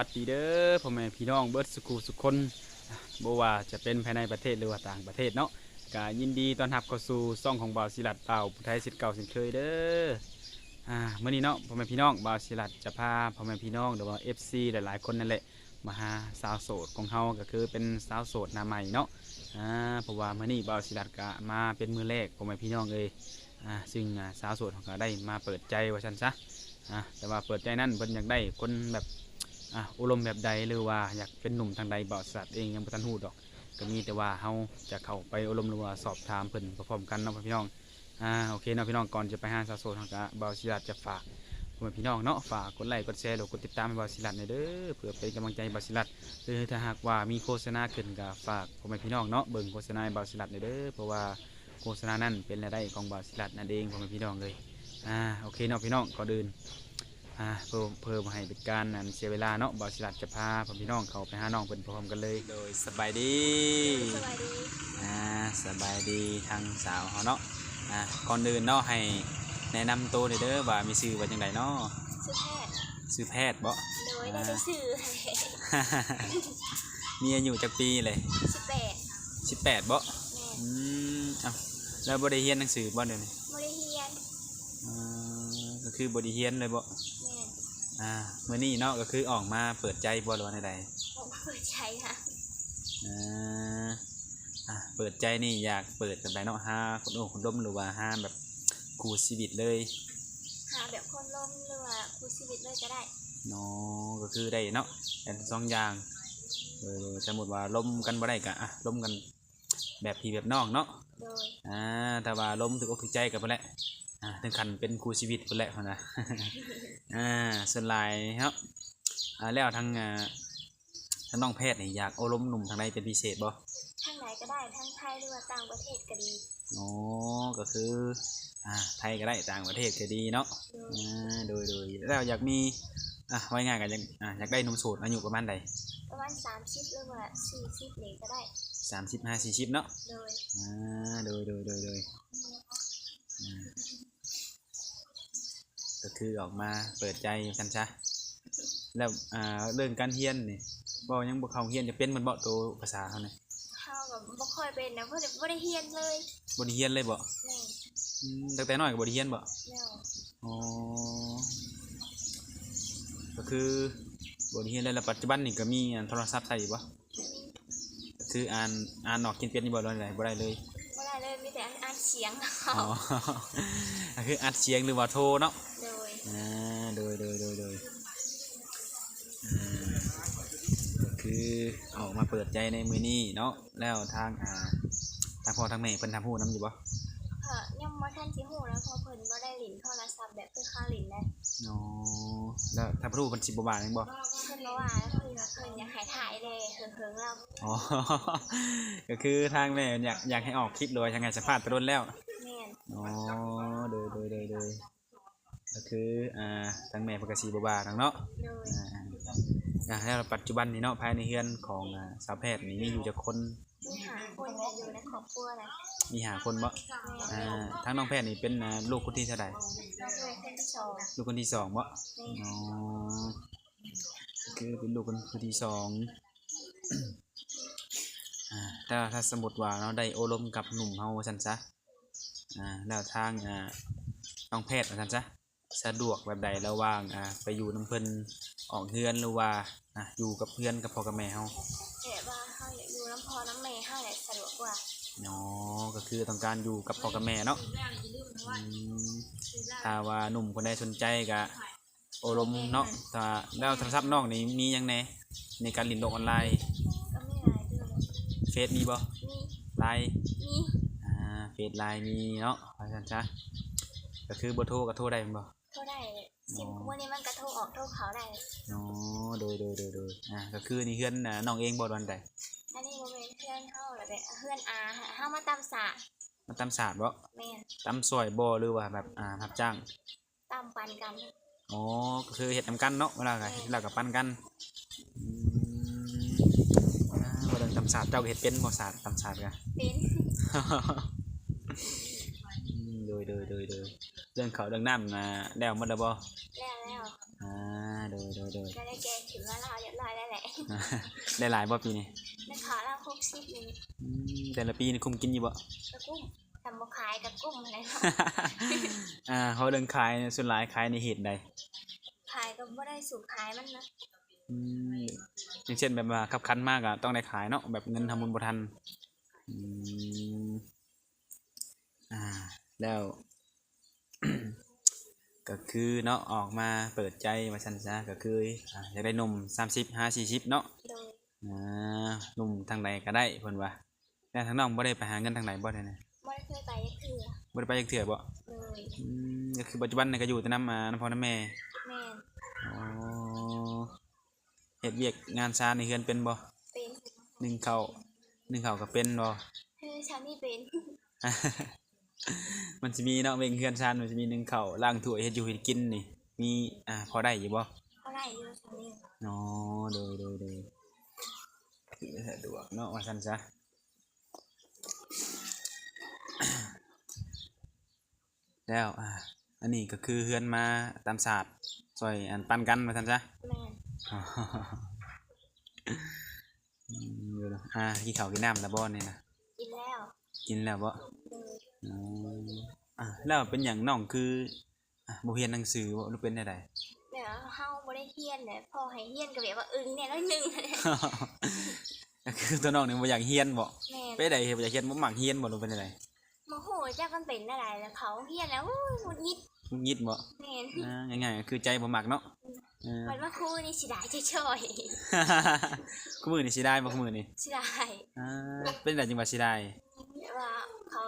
สวัสดีเด้อพ่อแม่พี่น้องเบิร์ดสุขุสุขคนบ่ว่าจะเป็นภายในประเทศหรือว่าต่างประเทศเนาะก็ยินดีต้อนรับเข้าสู่ซ่องของบ่าวศิลัดเป่าผู้ไทยสิทธิ์เก่าสิทธิ์เคยเด้ออ่ามื้อนี้เนาะพ่อแม่พี่น้องบ่าวศิลัดจะพาพ่อแม่พี่น้องหรือว่า FC หลายๆคนนั่นแหละมาหาสาวโสดของเฮาก็คือเป็นสาวโสดหน้าใหม่เนาะอ่าเพราะว่าเมื้อนี้บ่าวศิลัดก็มาเป็นมือแรกพ่อแม่พี่น้องเอ้ยอ่าซึ่งสาวโสดเขาได้มาเปิดใจว่าซั่นซะอะแต่ว่าเปิดใจนั่นเพิ่นอยากได้คนแบบ อะอารมณ์แบบใดหรือว่าอยากเป็นหนุ่มทางใดบ่สัตว์เองยังบ่ทันฮู้ดอก ก็มีแต่ว่าเฮาจะเข้าไปอบรมหรือว่าสอบถามเพิ่นพร้อมกันเนาะพี่น้องอ่าโอเคเนาะพี่น้องก่อนจะไปหาสาวโสดเฮาก็บ่าวศิรัตจะฝากพ่อแม่พี่น้องเนาะฝากกดไลค์กดแชร์หรือกดติดตามให้บาวศิรัตหน่อยเด้อเพื่อเป็นกำลังใจบาวศิรัตหรือถ้าหากว่ามีโฆษณาขึ้นก็ฝากพ่อแม่พี่น้องเนาะเบิ่งโฆษณาบาวศิรัตหน่อยเด้อเพราะว่าโฆษณานั้นเป็นรายได้ของบาวศิรัตนั่นเองพ่อแม่พี่น้องเลยอ่าโอเคเนาะพี่น้องก่อนอื่น อ่าเพิ่มเพิ่มให้เป็นการนั่นเสียเวลาเนาะบอสิลัดจะพาพ่อพี่น้องเขาไปหาน้องเพิ่นพร้อมกันเลย โดยสบายดีสวัสดีอ่าสบายดีทางสาวเขาเนาะอ่าก่อนอื่นเนาะให้แนะนำตัวหน่อยเด้อว่ามีชื่อว่าจังไดเนาะชื่อแพทย์ชื่อแพทย์บ่โดยได้ได้ชื่อมีอายุจักปีเลยสิบแปด18บ่แม่อืมเอ้าแล้วบ่ได้เรียนหนังสือบ่เดี๋ยวนี้บริเฮียนอ่าก็คือบ่ได้เรียนเลยบ่แม่ อ่ามื้อนี้เนาะก็คือออกมาเปิดใจบ่หรือว่าใดๆผมเปิดใจค่ะอ่าอะเปิดใจนี่อยากเปิดกันไปเนาะห้าคนโอ้คนดมหรือว่าห้าแบบกูชีวิตเลยหาแบบคนล้มหรือว่าครูชีวิตเลยก็ได้เนาะก็คือได้เนาะแต่สองอย่างเออสมมติว่าล้มกันบ่ได้กะอะล้มกันแบบพี่แบบน้องเนาะโดยอ่าแต่ว่าล้มถึกอกถึกใจกันไปแหละ อ่าถึงขั้นเป็นครูชีวิตไปแหละพอนะอ่าส่วนหลายเนาะอ่าแล้วทางอ่าทางน้องแพทย์นี่อยากเอาล้มหนุ่มทางใดเป็นพิเศษบ่ทั้งไหนก็ได้ทั้งไทยหรือว่าต่างประเทศก็ดีอ๋อก็คืออ่าไทยก็ได้ต่างประเทศก็ดีเนาะโดยอ่าโดยโดยแล้วอยากมีอะไว้ง่ายกันอยากอ่าอยากได้หนุ่มโสดอายุประมาณใดประมาณสามสิบหรือว่าสี่สิบนี่ก็ได้สามสิบห้าสี่สิบเนาะโดยอ่าโดยโดยโดยโดยอ่า ก็คือออกมาเปิดใจกันซะแล้วอ่าเรื่องการเฮียนนี่บ่ยังบ่เข้าเฮียนจะเป็นเหมันบ่ตัวภาษาเขาเนี่ยเข้ากับบ่ค่อยเป็นนะเพราะบ่ได้เฮียนเลยบ่ได้เฮียนเลยบ่แม่อืมตั้งแต่น้อยก็บ่ได้เฮียนบ่แล้วอ๋อก็คือบทเรียนในปัจจุบันนี่ก็มีอันโทรศัพท์ใช้อยู่ปะก็คืออ่านอ่านออกกินเป็นอยู่บ่ได้เลยบ่ได้เลยบ่ได้เลยมีแต่อ่านเสียงอ๋อก็คืออัดเสียงหรือว่าโทรเนาะโดย อ่าโดยโดยโดยโดยอ่าก็คือออกมาเปิดใจในมือนี้เนาะแล้วทางอ่าทางพ่อทางแม่เพิ่นทำพูดน้ำอยู่ปะเออยังบ่ทันสิฮู้แล้วเพอเพิ่นบ่ได้หลินโทรศัพท์แบบคือค่าหลินนะอ๋อแล้วถ้าพูดเพิ่นสิบ่บาทยังบ่เพิ่นบอกว่าเพิ่นว่าเพิ่นอยากให้ถ่ายเลยเฮิงๆแล้วอ๋อ ก็คือทางแม่อยากอยากให้ออกคลิปเลยยังไงสัมภาษณ์ไปโดนแล้วแม่น อ๋อโดยโดยโดยโดย ก็คืออ่าทางแม่เพนกสีบบาทางเนาะโดยอ่าอ่าแล้วปัจจุบันนี้เนาะภายในเฮือนของอ่าสาวแพทย์นี่มีอยู่จะคนมีหาคนแต่อยู่ในครอบครัวนะมีหาคนบ่แม่อ่าทางน้องแพทย์นี่เป็นอ่าลูกคนที่เท่าไหร่น้องเลยคนที่สองลูกคนที่สองบ่แม่อ๋อก็คือเป็นลูกคนที่สอง อ่าถ้าถ้าสมมติว่าเราได้โอลมกับหนุ่มเฮาว่าซั่นซะ อ่า แล้วทาง อ่าน้องแพทย์ว่าซั่นซะ สะดวกแบบใดระหว่างอ่าไปอยู่น้ำเพิ่นออกเฮือนหรือว่าอ่าอยู่กับเพื่อนกับพ่อกับแม่เฮาแต่ว่าเฮาอยากอยู่น้ำพอน้ำแม่เฮาแหละสะดวกกว่าอ๋อก็คือต้องการอยู่กับพ่อกับแม่เนาะอืมถ้าว่าหนุ่มคนใดสนใจก็โอลมเนาะถ้าแล้วโทรศัพท์น้องนี่มีหยังแหน่ในการเลินโลกออนไลน์ก็มีหลายเดือนเฟซมีบ่มีไลน์ มีอ่าเฟซไลน์มีเนาะว่าซั่นซะก็คือบ่โทรก็โทรได้แม่นบ่ เท่าได้สิบวันนี้มันกระโทรออกโทรเขาได้อ๋อโดยโดยโดยโดยอ่าก็คือนี่เฮือนอ่าน้องเองบ่ดอนใดอันนี้บ่แม่นเพื่อนเฮาแล้วแต่เพื่อนอาเฮามาตามสระมาตำศาสตร์บ่แม่นตำซอยบ่หรือว่าแบบอ่ารับจ้างตามปันกันอ๋อก็คือเฮ็ดนำกันเนาะเวลาก็เฮ็ดแล้วก็ปันกันอืมอ่าบ่เรื่องตำศาสตร์เจ้าก็เฮ็ดเป็นบ่ศาสตร์ตำศาสตร์ก็เป็นอืมโดยโดยโดยโดยเรื่องเขาวเรื่องน้ำนะแล้วหมดแล้วบ่แล้วแล้วอ่าโดยโดยโดยก็ได้แกงถึงอยแล้วแหละได้หลายบ่ปีนี้ในขาเราครบสิบนี่อืมแต่ละปีนี่คุมกินอยู่บ่ กระกุ้มทำบ่ขายกระกุ้มอะไรเนาะ อ่าเขาเรื่องขายเนี่ยส่วนหลายขายในเหตุใดขายก็บ่ได้สูตรขายมันนะอืมอย่างเช่นแบบว่าขับคันมากอะต้องได้ขายเนาะแบบเงินทำบุญบ่ทันอืมอ่าแล้ว ก็คือเนาะออกมาเปิดใจมาชันซะก็คืออ่าอยากได้หนมสามสิบห้าสี่สิบเนาะโดยอ่าหนุ่มทางใดก็ได้เพิ่นว่าแต่ทางน้องบ่ได้ไปหาเงินทางไหนบ่ได้นะบ่ได้เคยไปยักเถื่อบ่ได้ไปจักเทื่อบ่เลยอืมก็คือปัจจุบันนี่ก็อยู่แต่น้ำมาน้ำพ่อน้ำแม่แม่นอ๋อเฮ็ดเวียกงานชาในเฮือนเป็นบ่เป็นหนึ่งข้าวหนึ่งข้าวก็เป็นบ่คือฉันนี่เป็น มันจะมีเนาะเวงเฮือนชานมันจะมีหนึ่งข้าวล้างถ้วยเฮ็ดอยู่เฮ็ดกินนี่ มีอ่าพอได้อยู่บ่เท่าไหร่อยู่ฉันนี่อ๋อโดยโดยโดยถือสะดวกเนาะว่าซั่นซะแล้วอ่าอันนี้ก็คือเฮือนมาตามศาสตร์ซอยอันปันกันว่าซั่นซะ แม่นอืมเดี๋ยวนะอ่ากินข้าวกินน้ำแล้วบ่เนี่ยนะกินแล้วกินแล้วบ่เลย อ๋ออ่าแล้วเป็นอย่างน้องคืออะบ่เรียนหนังสือบ่หรือเป็นได้ใดเดี๋ยวเฮาบ่ได้เฮียนเนี่ยพอให้เฮียนก็แบบว่าอึ้งเนี่ยน้อยหนึงก็คือตัวน้องนี่บ่อยากเรียนบ่แม่นไปได้เฮ็ดบ่อยากเรียนบ่มักเรียนบ่หรือเป็นได้ใดโมโหจักมันเป็นอะไรแล้วเขาเฮียนแล้วอู้หงุดหงิดงุดหงิดบ่แม่นอ่าง่ายๆก็คือใจบ่มักเนาะเออมันว่าครูนี่สิได้ช่อยคู่มือนี่สิได้บ่คู่มือนี่ๆสิได้อ่าเป็นได้จังว่าสิได้แบบว่า เขา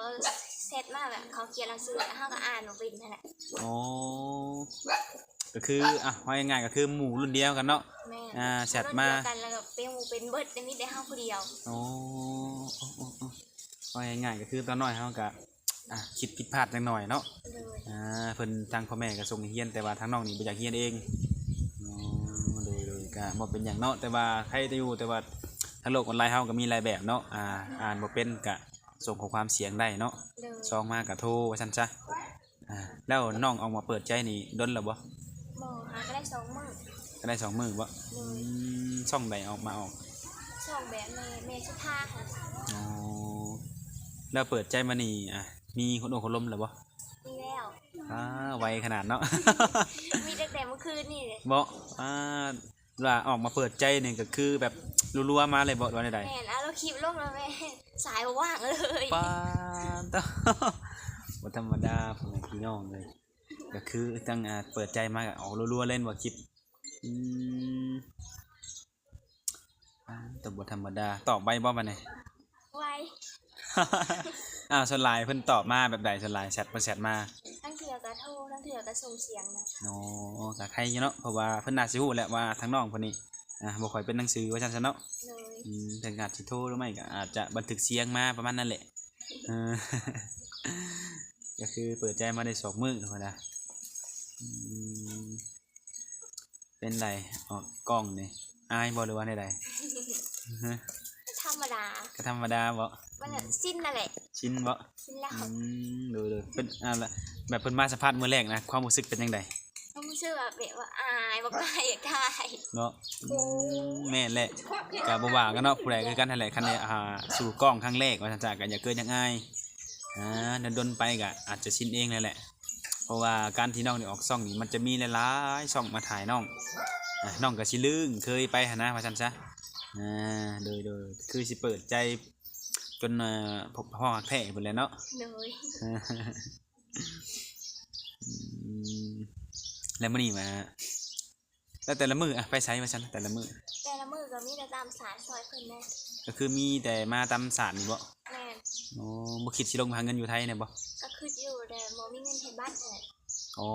เซตมาแบบเขาเขียนหนังสือแล้วเฮาก็อ่านบ่เป็นนั่นแหละอ๋อก็คืออะว่าง่ายๆก็คือหมู่รุ่นเดียวกันเนาะ แม่นอ่าแชทมาเดียวกันแล้วก็เป็นหมู่เป็นเบิดแต่มีแต่เฮาผู้เดียวอ๋ออ๋ออ๋ออ๋อว่าง่ายๆก็คือตอนน้อยเฮาก็อะคิดผิดพลาดจังหน่อยเนาะ เลยอ่าเพิ่นทางพ่อแม่ก็ส่งให้เรียนแต่ว่าทางน้องนี่บ่อยากเรียนเองอ๋อโดยโดยก็บ่เป็นหยังเนาะแต่ว่าใครจะอยู่แต่ว่าทางโลกออนไลน์เฮาก็มีหลายแบบเนาะอ่าอ่านบ่เป็นก็ ส่งข้อความเสียงได้เนาะเลยซองมาก็โทรว่าซั่นซะอ่าแล้วน้องออกมาเปิดใจนี่ดนแล้วบ่บ่หาก็ได้สองมื้อก็ได้สองมื้อบ่เลอืยมช่องใดออกมาออกสองแบบแม่แม่ชุดท่าค่ะอ๋อแล้วเปิดใจมานี่อะมีคนโอ้คนล้มแล้วบ่มีแล้วอ่าไวขนาดเนาะ มีตั้งแต่เมื่อคืนนี่เลยบ่อ่าว่าออกมาเปิดใจเนี่ยก็คือแบบ รัวๆมาเลยบ่ว่าใดแม่นอะเราคลิปลงแล้วแม่สายบ่ว่างเลยๆป้าดเต้าบ่ธรรมดาพ่อแม่พี่น้องเลย ก็คือตั้งอ่าเปิดใจมาก็ออกรัวๆเล่นบ่คลิปอืมอ่าแต่บ่ธรรมดาตอบไวบ่บัดนี้ ไวอ้าวส่วนหลายเพิ่นตอบมาแบบใดส่วนหลายแชทเพิ่นแชทมาทั้งเถื่อกระโทรทั้งเถื่อกระส่งเสียงนะอ๋อก็ใครอยู่เนาะเพราะว่าเพิ่นน่าสิฮู้แหละว่าทางน้องเพิ่นนี่ อ่าบ่ค่อยเป็นหนังสือว่าซั่นซะเนาะเลยอืมเพิ่นก็อาจสิโทรหรือไม่ก็อาจจะบันทึกเสียงมาประมาณนั้นแหละเออ ก็คือเปิดใจมาได้สองมื้อพอนะอืมเป็นไรออกกล้องนี่อายบ่หรือว่าใดๆฮะธรรมดาก็ธรรมดาบ่มันน่ะสิ้นนั่นแหละชินบ่ สิ้นแล้วอืมดูดูเป็นอ่าละแบบเพิ่นมาสัมภาษณ์มื้อแรกนะ ความรู้สึกเป็นจังได ต้องเชื่อแบบว่าอายบอกได้อยากได้เนาะอืมแม่นแหละก็บ่ว่ากันเนาะผู้ใดคือกันนั่นแหละคันได้อ่าสู่กล้องครั้งแรกว่าซั่นจ้ะก็อย่าเกินอยังอายอ่าดนๆไปก็อาจจะชินเองเลยแหละ เพราะว่าการที่น้องนี่ออกซ่องนี่มันจะมีหลายๆช่องมาถ่ายน้องอะน้องก็สิลืงเคยไปหั่นนะว่าซั่นซะอ่าโดยโดยคือสิเปิดใจจนเอ่อพบพ่อหักแท้เพิ่นแหละเนาะ เลย อืม แล้วมื่อนี้มา แล้วแต่ละมืออะไปใช้มาฉันแต่ละมือแต่ละมือก็มีแต่ตามสายซอยเพิ่นแม่ก็คือมีแต่มาตามสารนี่บ่แม่นโอ้บ่คิดสิลงหาเงินอยู่ไทยเนี่ยบ่ก็คืออยู่แต่บ่มีเงินเฮ็ดบัตรเลยอ๋อ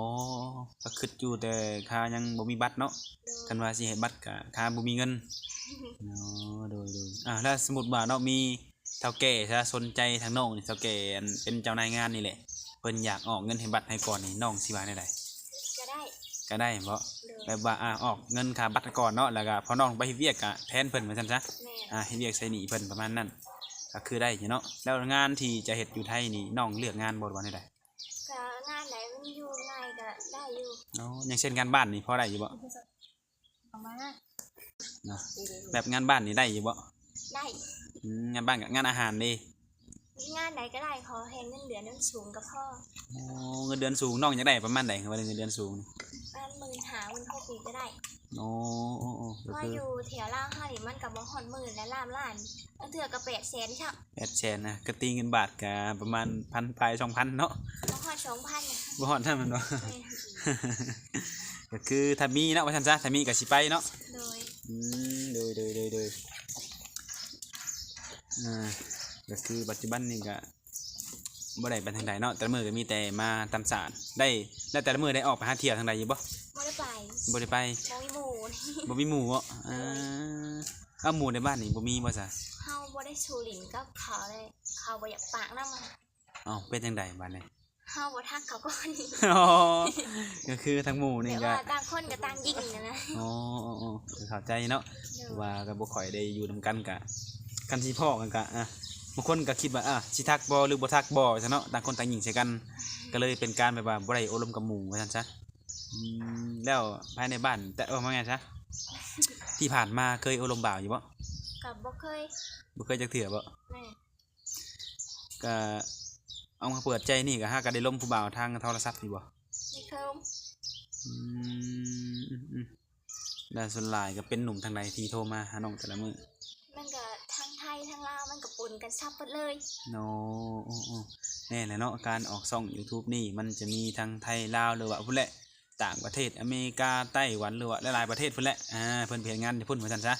ก็คิดอยู่แต่ค่ายังบ่มีบัตรเนาะเลยกันว่าสิให้บัตรก็ค่าบ่มีเงินอ๋อโดยโดยอ่าแล้วสมมุติว่าเนาะมีเฒ่าแก่ถ้าสนใจทางน้องนี่เฒ่าแก่อันเป็นเจ้านายงานนี่แหละเพิ่นอยากออกเงินให้บัตรให้ก่อนนี่น้องสิว่าได้ใดก็ได้ ก็ได้บ่เลยแบบว่าอ่าออกเงินค่าบัตรก่อนเนาะแล้วก็พอน้องไปเฮ็ดเวียกก็แทนเพิ่นเหมือนกันซะแม่นอ่าเฮ็ดเวียกใส่หนีเพิ่นประมาณนั้นก็คือได้อยู่เนาะแล้วงานที่จะเฮ็ดอยู่ไทยนี่น้องเลือกงานบ่ว่าได้ก็งานไหนมันอยู่ง่ายก็ได้อยู่เนาะอย่างเช่นงานบ้านนี่พอได้อยู่บ่เอามาเนาะแบบงานบ้านนี่ได้อยู่บ่ได้อืมงานบ้านกับงานอาหารนี่ งานไหนก็ได้ขอให้เงินเดือนนั้นสูงกับพ่อโอ้เงินเดือนสูงน้องอยากได้ประมาณใดครับว่าเงินเดือนสูงนี่อันหมื่นหาหมื่นหกปีก็ได้โอ้โอ้โอ้ก็ว่าคืออยู่แถวล่างห้านี่มันกับบ่ฮอดหมื่นและล่ามล้านอันเถื่อกับแปดแสนใช่แปดแสนนะกตีเงินบาทก็ประมาณพันปลายสองพันเนาะบ่ฮอดสองพันนะบ่ฮอดเท่ามันเนาะก็คือถ้ามีเนาะว่าซั่นซะถ้ามีก็สิไปเนาะ โดย อืมโดยโดยโดยโดยอ่า ก็คือปัจจุบันนี่ก็บ่ได้ไปทางใดเนาะแต่ละมื้อก็มีแต่มาตามสารได้แล้วแต่ละมื้อได้ออกไปหาเที่ยวทางใดอยู่บ่บ่ได้ไปบ่ได้ไปบ่มีหมู่นี่บ่มีหมู่บ่อ่าเอาหมู่ในบ้านนี่บ่มีบ่ซะเฮาบ่ได้สูหลินกับเขาเลยเขาบ่อยากปากนำมันเอ้าเป็นจังไดบ้านนี้เฮาบ่ทักเขาก่อนอ๋อก็คือทั้งหมู่นี่แต่ก็ว่าต่างคนก็ต่างยิงนะนะอ๋ออ๋ออ๋อเข้าใจเนาะโดยว่าก็บ่ค่อยได้อยู่นํกันกะกันสิพ่อกันกะอะ บางคนก็คิดว่าอะสิทักบ่หรือบ่ทักบ่ซะเนาะต่างคนต่างหญิงใส่กัน ก็เลยเป็นการแบบว่าบ่ได้อบรมกับหมู่ว่าซั่นซะอืมแล้วภายในบ้านแต่ว่าว่าไงซะที่ผ่านมาเคยอบรมบ่าวอยู่บ่ก็บ่เคยบ่เคยจักเทื่อบ่แม่ก็เอามาเปิดใจนี่ก็หาก็ได้ล้มผู้บ่าวทางโทรศัพท์อยู่บ่ไม่เคยอืมอืมอืมแล้วส่วนหลายก็เป็นหนุ่มทางใดที่โทรมาหาน้องแต่ละมื้อ มันก็ทั้งไทยทั้งลาวมั นก็ปนกันซับเบิดเลย โนโอ้โอ้แน่แหละเนาะการออกช่อง YouTube นี่มันจะมีทั้งไทยลาวหรือว่าพุ่นแหละ ต่างประเทศอเมริกาไต้หวันหรือว่าหลายๆประเทศพุ่นแหละอ่าเพิ่นเพียงงานที่พุ่นเหมือนกันซะ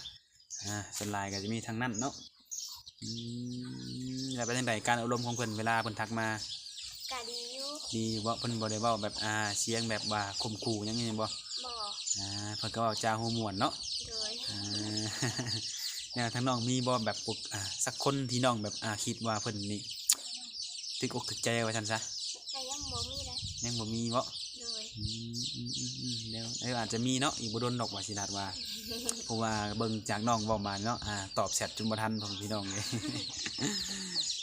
อ่าส่วนหลายก็จะมีทางนั้นเนาะอืมแล้วเป็นจังไดการอบรมของเพิ่นเวลาเพิ่นทักมาก็ดีอยู่ดีบ่เพิ่นบ่ได้เว้าแบบอ่าเสียงแบบว่าข่มขู่หยังงี้บ่บ่อ่าเพิ่นก็เว้าจาฮู้ม่วนเนาะโดยอ่า แนวทางน้องมีบ่แบบปกอ่าสักคนที่น้องแบบอ่าคิดว่าเพิ่นนี่ตึกอกตึกใจว่าซั่นซะแต่ยังบ่มีเลยยังบ่มีบ่โดยอืมอืมอืมอืมแล้วเอออาจจะมีเนาะอีกบ่โดนดอกว่าสิลาดว่า เพราะว่าเบิ่งจากน้องเว้ามาเนาะอ่าตอบแชทจนบ่ทันของพี่น้องเลย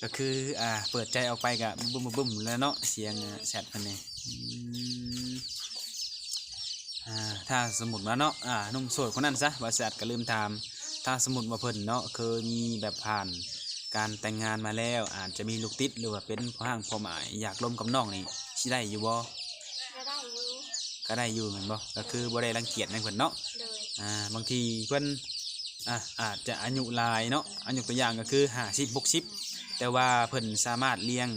ก็คืออ่าเปิดใจออกไปก็บึ้มๆบึ้มๆแล้วเนาะเสียงอ่าแชทเพิ่นนี่อืมอ่าถ้าสมมุติว่าเนาะอ่าหนุ่มโสดคนนั้นซะว่าแชทก็ลืมถาม ถ้าสมมุติว่าเพิ่นเนาะเคยมีแบบผ่านการแต่งงานมาแล้วอาจจะมีลูกติดหรือว่าเป็นพ่อห้างพ่อหมายอยากล้มกับน้องนี่สิได้อยู่บ่ก็ได้อยู่ก็ได้อยู่เหมือนบ่ก็คือบ่ได้รังเกียจในเพิ่นเนาะโดยอ่าบางทีเพิ่นอะอาจจะอายุหลายเนาะอายุตัวอย่างก็คือ50 60แต่ว่าเพิ่นสามารถเลี้ยง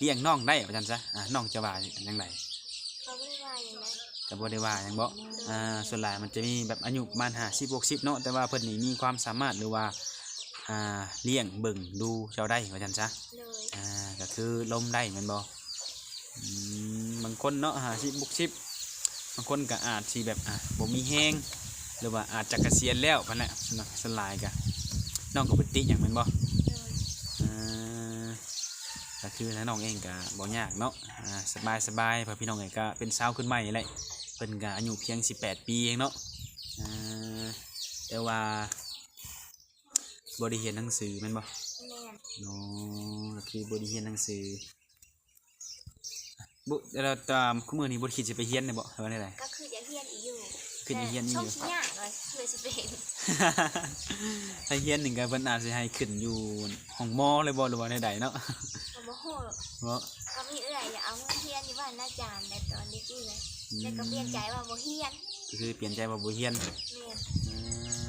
เลี้ยงน้องได้ว่าซั่นซะอ่าน้องจะว่าจังได เขาไม่ว่าอย่างนั้น ก็บ่ได้ว่าหยังบ่อ่าส่วนหลายมันจะมีแบบอายุประมาณ50 60เนาะแต่ว่าเพิ่นนี่มีความสามารถหรือว่าอ่าเลี้ยงเบิ่งดูเจ้าได้ว่าซั่นซะโดยอ่าก็คือล้มได้แม่นบ่อืมบางคนเนาะ50 60บางคนก็อาจสิแบบอะบ่มีแฮงหรือว่าอาจจะเกษียณแล้วพันแหละสนะสลายกะน้องก็ปติอย่างแมันบ่โดยอ่าก็คือนะน้องเองก็บ่ยากเนาะอ่าสบายสบายเพราะพี่น้องเองก็เป็นสาวขึ้นใหม่นี่แหละ เพิ่นก็อายุเพียง 18 ปีเองเนาะอ่าแต่ว่าบ่ได้เรียนหนังสือแม่นบ่แม่นเนาะก็คือบ่ได้เรียนหนังสือบ่แล้วตามคุมื้อนี้บ่ได้คิดสิไปเรียนได้บ่เฮาได้ไดก็คือจะเฮียนอีกอยู่คือจะเฮียนอีกอยู่ช่องชิ้นยากเลยเลยสิเป็นถ้าเฮียนหนึ่งก็เพิ่นอาจสิให้ขึ้นอยู่ห้องมอเลยบ่หรือว่าใดๆเนาะก็บ่โหเพราะก็มีเอื้อยอย่าเอาเงินเฮียนอยู่บ้านอาจารย์แต่ตอนเด็กนี่เลย แต่ก็เปลี่ยนใจว่าบ่เฮียนก็คือเปลี่ยนใจว่าบ่เฮียนแม่นอ่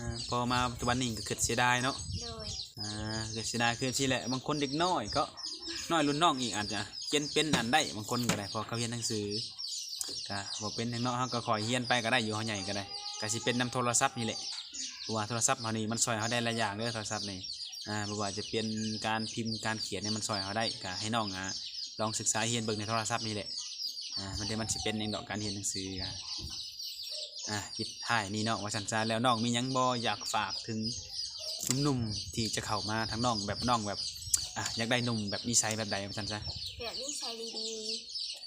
าพอมาปัจจุบันนี้ก็คิดเสียดายเนาะโดยอ่าคิดเสียดายคือสิแหละบางคนเด็กน้อยก็น้อยรุ่นน้องอีกอาจจะเรียนเป็นอันได้บางคนก็ได้เพอเขาเรียนหนังสือก็บ่เป็นจังเนาะเฮาก็คอยเรียนไปก็ได้อยู่เฮาใหญ่ก็ได้ก็สิเป็นนำโทรศัพท์นี่แหละเพราะว่าโทรศัพท์เฮานี่มันช่วยเฮาได้หลายอย่างเด้อโทรศัพท์นี่อ่าบ่ว่าจะเป็นการพิมพ์การเขียนเนี่ยมันช่วยเฮาได้ก็ให้น้องอะลองศึกษาเรียนเบิ่งในโทรศัพท์นี่แหละ อ่ามันเดี๋ยวมันสิเป็นเองดอกการเรียนหนังสืออะอะปิดท้ายนี่เนาะว่าสันจาแล้วน้องมีหยังบ่อยากฝากถึงหนุ่มๆที่จะเข้ามาทางน้องแบบน้องแบบอะอยากได้หนุ่มแบบนิสัยแบบใดว่าสันจ้ะแบบนิสัยดี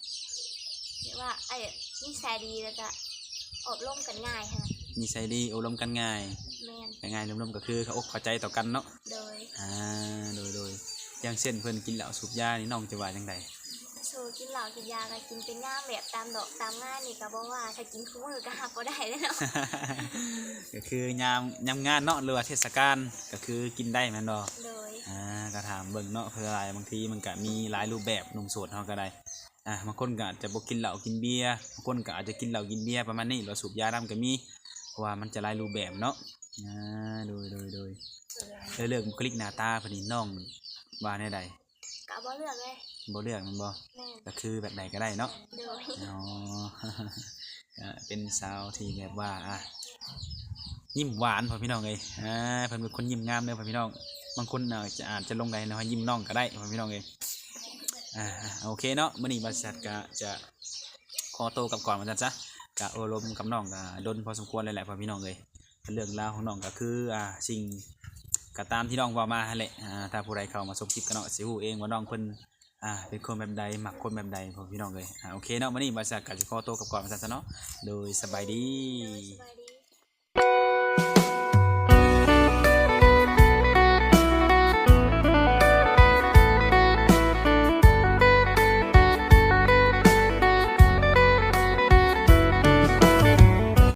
ๆเรียกว่าไอ้นิสัยดีแล้วก็อบรมกันง่ายค่ะนิสัยดีอบรมกันง่ายแม่นแต่ง่ายรวมๆก็คือเขาอกเข้าใจต่อกันเนาะโดยอ่าโดยโดยอย่างเช่นเพิ่นกินเหล้าสูบยานี่น้องจะว่าจังได สูกินเหล้ากินยาก็กินเป็นย่ามแบบตามดอกตามง่ายนี่ก็บอกว่าถ้ากินคู่มือก็หับบ่ได้แล้วเนาะก็คือยามยามงานเนาะหรือว่าเทศกาลก็คือกินได้แม่นบ่โดยอ่าก็ถามเบิ่งเนาะเพื่ออะไรบางทีมันก็มีหลายรูปแบบหนุ่มโสดเฮาก็ได้อ่าบางคนก็อาจจะบ่กินเหล้ากินเบียร์บางคนก็อาจจะกินเหล้ากินเบียร์ประมาณนี้หรือว่าสูบยาดำก็มีเพราะว่ามันจะหลายรูปแบบเนาะอ่าโดยโดยโดยเลือกเลือกบุคลิกหน้าตาเพิ่นนี่น้องว่าแนวใด ก็บ่เลือกเลยบ่เลือกแมันบ่แม่นก็คือแบบใดก็ได้เนาะ โดยอ๋อ ก็เป็นสาวที่แบบว่าอะยิ้มหวานพ่อพี่น้องเลยอ่าเพิ่นเป็นคนยิ้มงามเลยพ่อพี่น้อง บางคนอาจจะอาจจะลงใดนะว่ายิ้มน้องก็ได้พ่อพี่น้องเลยอ่าโอเคเนาะมื้อนี้บริษัทก็จะขอโตวกลับก่อนมาจันซะก็โอลมกับน้องก็ดนพอสมควรเลยแหละพ่อพี่น้องเลยเรื่องราวของน้องก็คืออ่าสิ่ง ก็ตามที่น้องว่ามาแหละอ่าถ้าผู้ใดเข้ามาชมคลิปก็เนาะสิฮู้เองว่าน้องเพิ่นอ่าเป็นคนแบบใดหมักคนแบบใดพอพี่น้องเลยอ่าโอเคเนาะมานนี้บาสาก็จะขอตัวกลับก่อนมาซะเนาะโดยสบายดี สบายดี